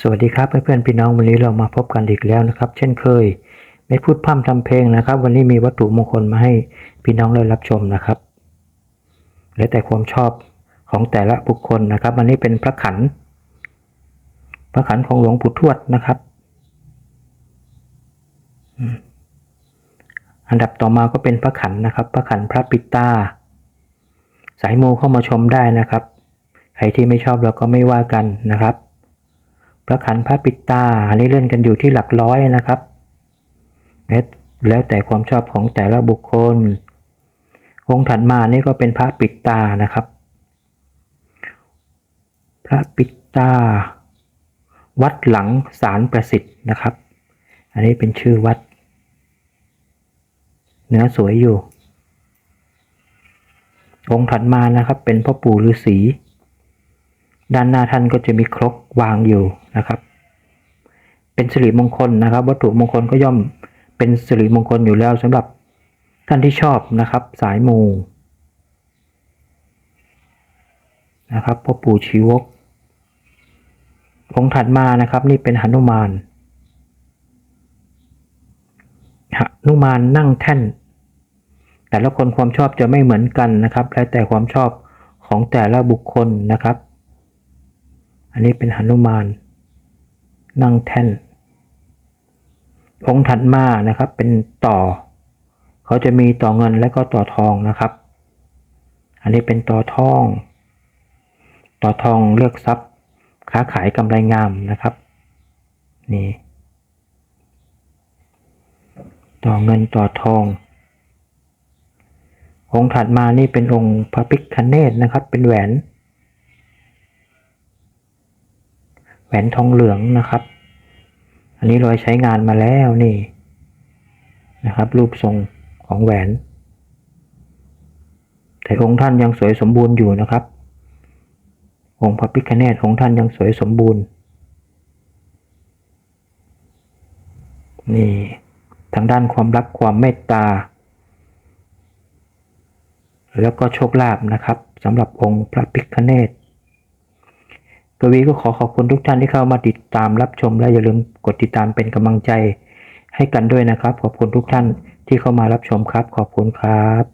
สวัสดีครับเพื่อนๆพี่น้องวันนี้เรามาพบกันอีกแล้วนะครับ เช่นเคยไม่พูดพร่ำทำเพลงนะครับ วันนี้มีวัตถุมงคลมาให้พี่น้องได้รับชมนะครับแล้วแต่ความชอบของแต่ละบุคคลนะครับวันนี้เป็นพระขัน พระขันของหลวงปู่ทวดนะครับ อันดับต่อมาก็เป็นพระขันนะครับ พระขันพระปิตาสายมูเข้ามาชมได้นะครับ ใครที่ไม่ชอบเราก็ไม่ว่ากันนะครับ พระขันพระปิตาอันนี้เล่นกันอยู่ที่หลักร้อยนะครับ แล้วแต่ความชอบของแต่ละบุคคล องค์ถัดมานี่ก็เป็นพระปิตานะครับ พระปิตา วัดหลังสารประสิทธิ์นะครับ อันนี้เป็นชื่อวัด เนื้อสวยอยู่ องค์ถัดมานะครับ เป็นพ่อปู่ฤาษีด้านหน้าท่านก็จะมีครกวางอยู่ นะครับ เป็นสิริมงคลนะครับ วัตถุมงคลก็ย่อมเป็นสิริมงคลอยู่แล้วสำหรับท่านที่ชอบนะครับ สายมูนะครับพ่อปู่ชีวกองค์ถัดมานะครับ นี่เป็นหนุมานหนุมานนั่งแท่น แต่ละคนความชอบจะไม่เหมือนกันนะครับ แล้วแต่ความชอบของแต่ละบุคคลนะครับ อันนี้เป็นหนุมาน นั่งแท่น องค์ถัดมานะครับ เป็นต่อ เขาจะมีต่อเงินและก็ต่อทองนะครับ อันนี้เป็นต่อทอง ต่อทองเลือกทรัพย์ ค้าขายกำไรงามนะครับ นี่ ต่อเงินต่อทอง องค์ถัดมานี่เป็นองค์พระพิคเนตนะครับ เป็นแหวน แหวนทองเหลืองนะครับ อันนี้รอยใช้งานมาแล้วนี่นะครับ รูปทรงของแหวน แต่องค์ท่านยังสวยสมบูรณ์อยู่นะครับ องค์พระพิฆเนศองค์ท่านยังสวยสมบูรณ์ นี่ทางด้านความรักความเมตตา แล้วก็โชคลาภนะครับสำหรับองค์พระพิฆเนศ กวีก็ขอขอบคุณทุกท่านที่เข้ามาติดตามรับชมและอย่าลืมกดติดตามเป็นกำลังใจให้กันด้วยนะครับ ขอบคุณทุกท่านที่เข้ามารับชมครับ ขอบคุณครับ